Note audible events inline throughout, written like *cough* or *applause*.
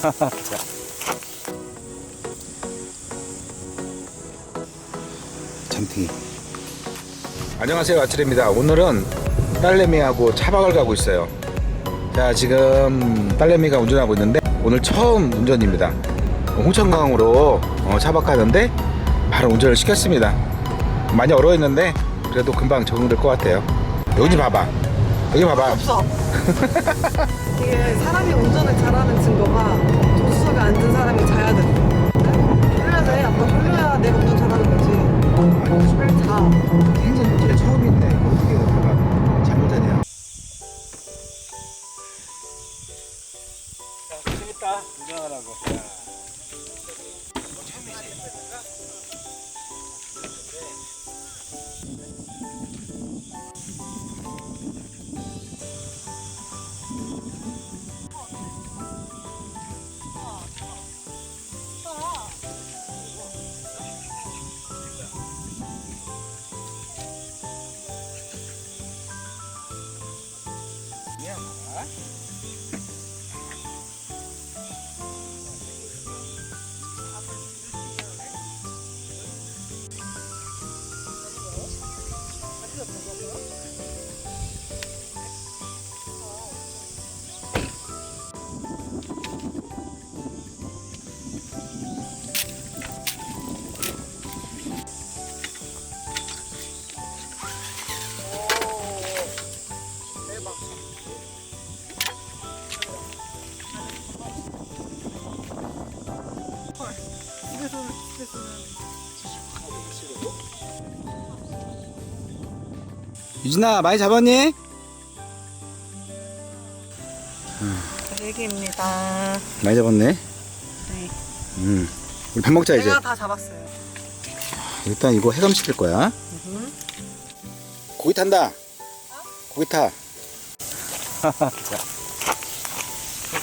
*laughs* 잠탱이. 안녕하세요 아칠입니다. 오늘은 딸내미하고 차박을 가고 있어요. 자 지금 딸내미가 운전하고 있는데 오늘 처음 운전입니다. 홍천강으로 어, 차박하는데 바로 운전을 시켰습니다. 많이 어려웠는데 그래도 금방 적응될 것 같아요. 여기 봐봐. 여기 봐봐. 없어. *laughs* 이게 사람이 운전을 잘하는 증거가 재밌다 운 유진아 많이 잡았니? 얘기입니다. 많이 잡았네. 네. 음. 우리 밥 먹자 이제. 제가 다 잡았어요. 일단 이거 해감 시킬 거야. 고기 탄다. 고기 타. *laughs* 자.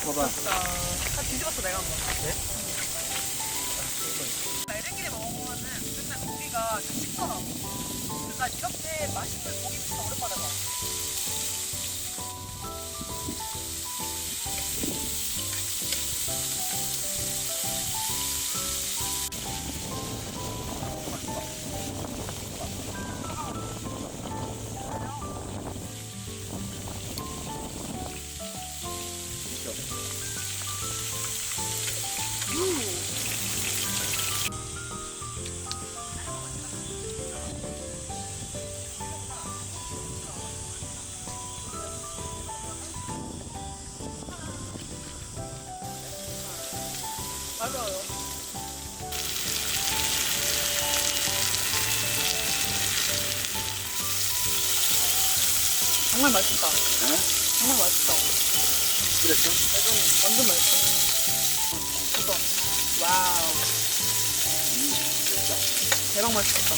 봐봐. 다 뒤집었어 내가 한 번. 네? 애들끼리 먹으면은 맨날 고기가 좀 식더라고. 그러니까 이렇게 맛있는 고기 진짜 오랜만에 봐. 맞아요. 정말 맛있다. 정말 맛있다. 그랬어? 완전, 완전 맛있어. 이거. 와우. 대박 맛있겠다.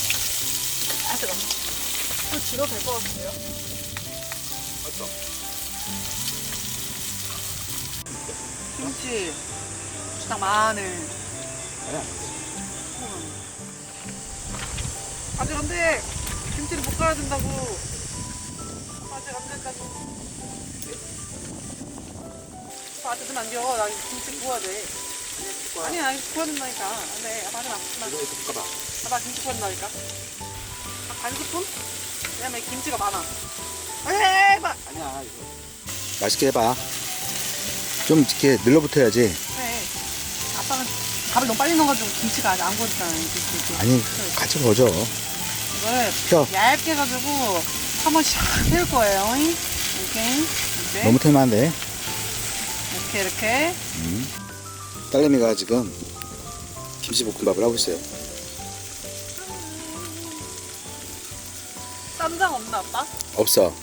아, 뜨거. 이거 질어도 될 것 같은데요? 어떤? 김치, 고추장, 마늘. 아니야. 아직 안 돼. 김치를 볶아야 된다고. 아직 안 된다고. 아직 좀안 겨. 나 김치 구워야 돼. 아니, 아니, 구워야 된다니까. 안 돼. 아, 맞아, 맞아. 이거 봐봐. 봐봐, 김치 구워야 된다니까. 한반 스푼? 왜냐면 김치가 많아. 에이, 봐. 아니야 이거. 맛있게 해봐. 좀 이렇게 늘러붙어야지. 밥을 너무 빨리 넣어가지고 김치가 아직 안 구워졌잖아. 이렇게, 이렇게. 아니 같이 거져. 이거를 펴. 얇게 해가지고 한번 샥 *laughs* 태울 거예요. 이렇게. 이렇게. 너무 돼. 이렇게, 이렇게. 딸내미가 지금 김치볶음밥을 하고 있어요. 쌈장 없나, 아빠? 없어.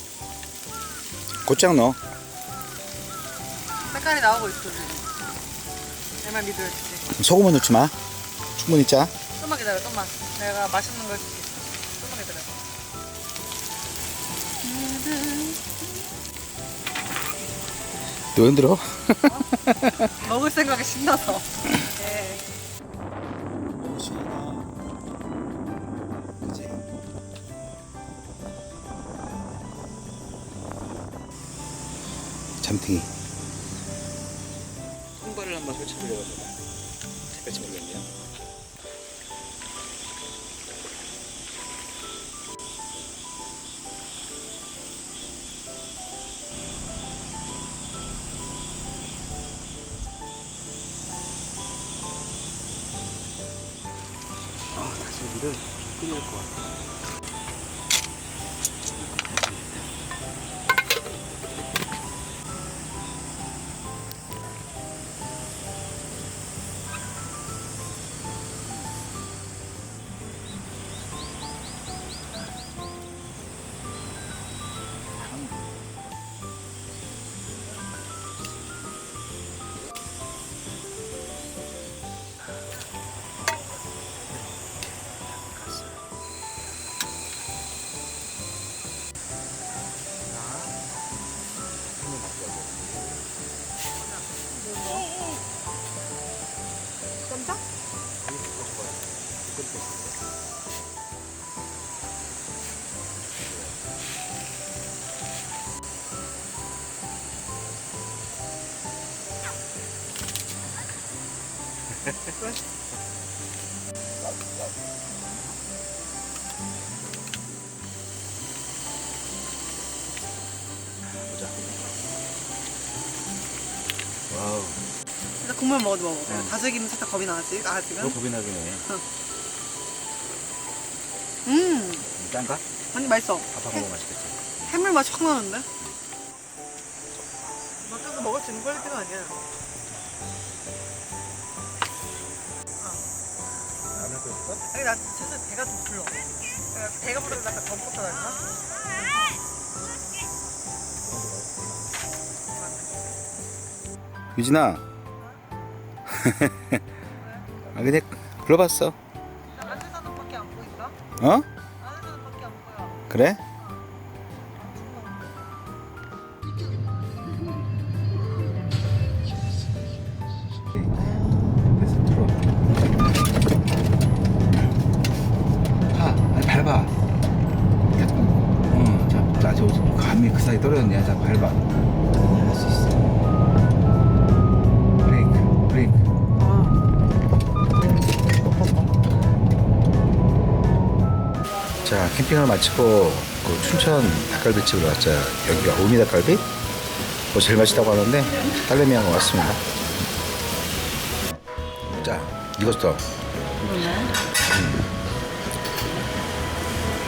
고추장 넣어. 색깔이 나오고 있어, 지금. 내말 믿어야지. 소금은 넣지 마. 충분히 짜. 좀만 기다려, 좀만. 내가 맛있는 거 해줄게. 좀만 기다려. 너 흔들어? 먹을 생각에 신나서. *laughs* 예. 잠탱이. 한번 설치해보려고 합니다. 색깔치 모르겠네요. 아, 다시 물을 끓일 것 같아. 깜 와우. 일단 국물 먹어도 먹어. 응. 다슬기는 살짝 겁이 나지, 너 아직은. 겁이 나네. *laughs* 음, 짠가? 아니 맛있어. 아빠 먹으면 맛있겠지. 해물 맛이 확 나는데? 밖에서 먹을 수 있는 퀄리티가 아니야. 라면 끓일까? 아니 나 슬슬 배가 좀 불러. 내가 배가 부르면 약간 더 먹다 달까? 유진아. *laughs* 아, 그냥 불러봤어. 어? 안에서는 밖에 안 보여. 그래? 파, 아니, 밟아. 어, 자, 자, 저 감이 그 사이 떨어졌냐? 자, 밟아. 자, 캠핑을 마치고 그 춘천 닭갈비집으로 왔죠. 여기가 오미 닭갈비? 뭐 제일 맛있다고 하는데 딸내미하고 왔습니다. 자, 이것도.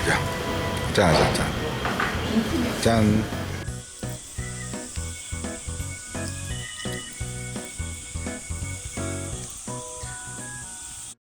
자, 자, 자, 자. 짠.